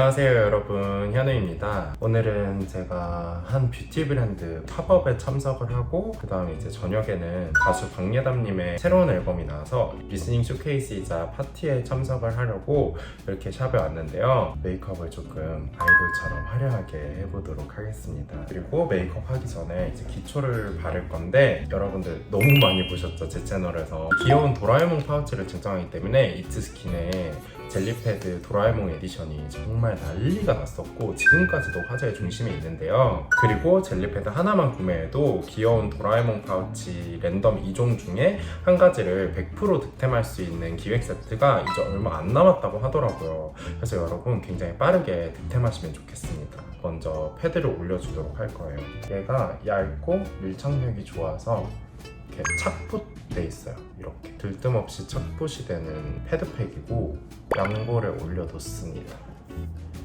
안녕하세요 여러분. 현우입니다. 오늘은 제가 한 뷰티 브랜드 팝업에 참석을 하고 그 다음에 이제 저녁에는 가수 박예담님의 새로운 앨범이 나와서 리스닝 쇼케이스이자 파티에 참석을 하려고 이렇게 샵에 왔는데요. 메이크업을 조금 아이돌처럼 화려하게 해보도록 하겠습니다. 그리고 메이크업 하기 전에 이제 기초를 바를 건데 여러분들 너무 많이 보셨죠? 제 채널에서. 귀여운 도라에몽 파우치를 증정하기 때문에 이츠스킨의 젤리패드 도라에몽 에디션이 정말 난리가 났었고 지금까지도 화제의 중심에 있는데요. 그리고 젤리패드 하나만 구매해도 귀여운 도라에몽 파우치 랜덤 2종 중에 한 가지를 100% 득템할 수 있는 기획 세트가 이제 얼마 안 남았다고 하더라고요. 그래서 여러분 굉장히 빠르게 득템하시면 좋겠습니다. 먼저 패드를 올려주도록 할 거예요. 얘가 얇고 밀착력이 좋아서 이렇게 착붙 돼 있어요. 이렇게 들뜸 없이 착붙이 되는 패드팩이고 양볼에 올려뒀습니다.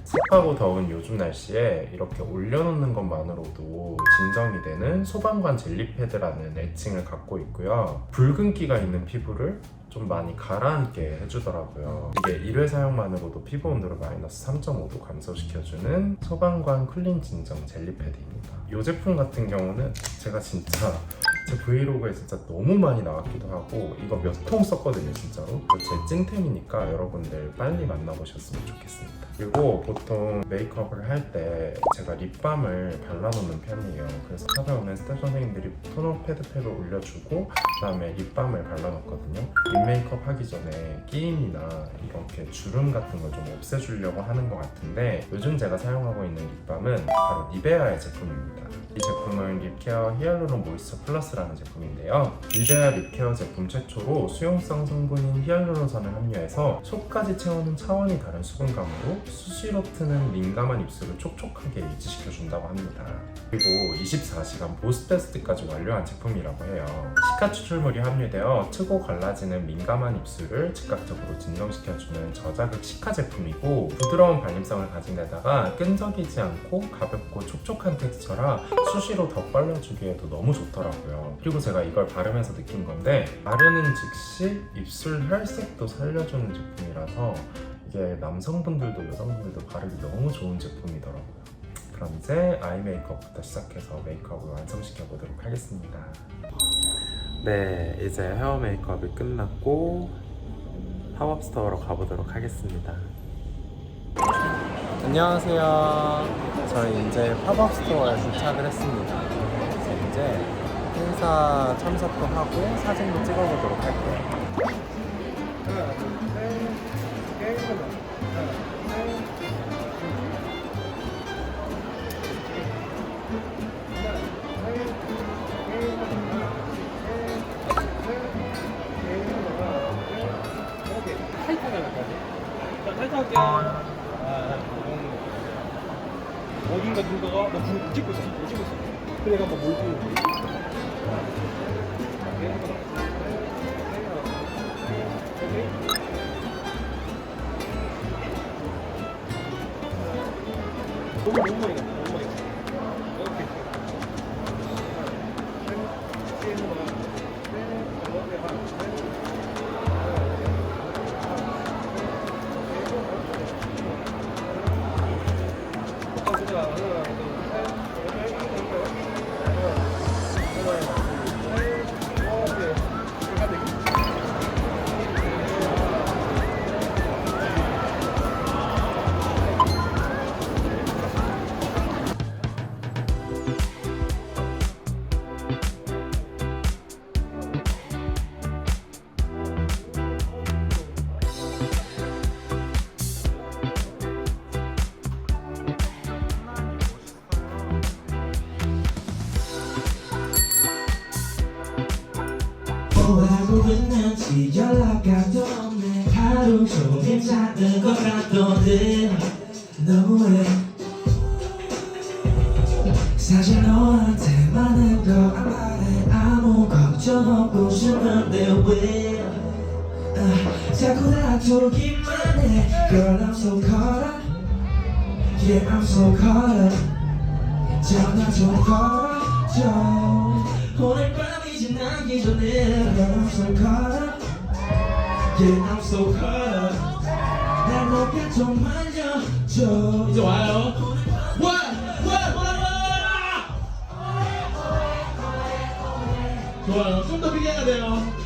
습하고 더운 요즘 날씨에 이렇게 올려놓는 것만으로도 진정이 되는 소방관 젤리패드라는 애칭을 갖고 있고요. 붉은기가 있는 피부를 좀 많이 가라앉게 해주더라고요. 이게 1회 사용만으로도 피부 온도를 마이너스 3.5도 감소시켜주는 소방관 쿨링 진정 젤리패드입니다. 이 제품 같은 경우는 제가 진짜 제 브이로그에 진짜 너무 많이 나왔기도 하고 이거 몇 통 썼거든요 진짜로. 제 찐템이니까 여러분들 빨리 만나보셨으면 좋겠습니다. 그리고 보통 메이크업을 할 때 제가 립밤을 발라놓는 편이에요. 그래서 샵에 오는 스텝 선생님들이 토너 패드팩을 올려주고 그 다음에 립밤을 발라놓거든요. 립 메이크업 하기 전에 끼임이나 이렇게 주름 같은 걸 좀 없애주려고 하는 것 같은데 요즘 제가 사용하고 있는 립밤은 바로 니베아의 제품입니다 이 제품은 립케어 히알루론 모이스처 플러스라는 제품인데요. 니베아 립케어 제품 최초로 수용성 성분인 히알루론산을 함유해서 속까지 채우는 차원이 다른 수분감으로 수시로 트는 민감한 입술을 촉촉하게 유지시켜준다고 합니다. 그리고 24시간 보스 테스트까지 완료한 제품이라고 해요. 시카 추출물이 함유되어 트고 갈라지는 민감한 입술을 즉각적으로 진정시켜주는 저자극 시카 제품이고 부드러운 발림성을 가진 데다가 끈적이지 않고 가볍고 촉촉한 텍스처라 수시로 덧발라주기에도 너무 좋더라고요. 그리고 제가 이걸 바르면서 느낀 건데 바르는 즉시 입술 혈색도 살려주는 제품이라서 이게 남성분들도 여성분들도 바르기 너무 좋은 제품이더라고요. 그럼 이제 아이 메이크업부터 시작해서 메이크업을 완성시켜 보도록 하겠습니다. 네, 이제 헤어 메이크업이 끝났고 팝업 스토어로 가보도록 하겠습니다. 안녕하세요. 저희 이제 팝업 스토어에 도착을 했습니다. 그래서 이제 행사 참석도 하고 사진도 찍어보도록 할게요. 어딘가 누군가가 너불 찍고 있어. 뭐 찍고 있어. 그래, 내가 뭐뭘 찍는 거지? 너무 너무 많이 갔다. 너무 많이 갔다. 뭐하고 있는지 연락가도 없네. 하루 종일 자는 것 같거든 너무해. 사실 너한테 많은 거안 말해. 아무 걱정 없고 싶은데 왜? 아, 자꾸 다투기만 해. Girl I'm so caught up. Yeah I'm so caught up. 전화 좀 걸어줘. 오늘 밤이 지나기 전에 I'm so caught Yeah I'm so up 날 높여 좀저 이제 와요. 좋아요. 좀더 크게 해야 돼요.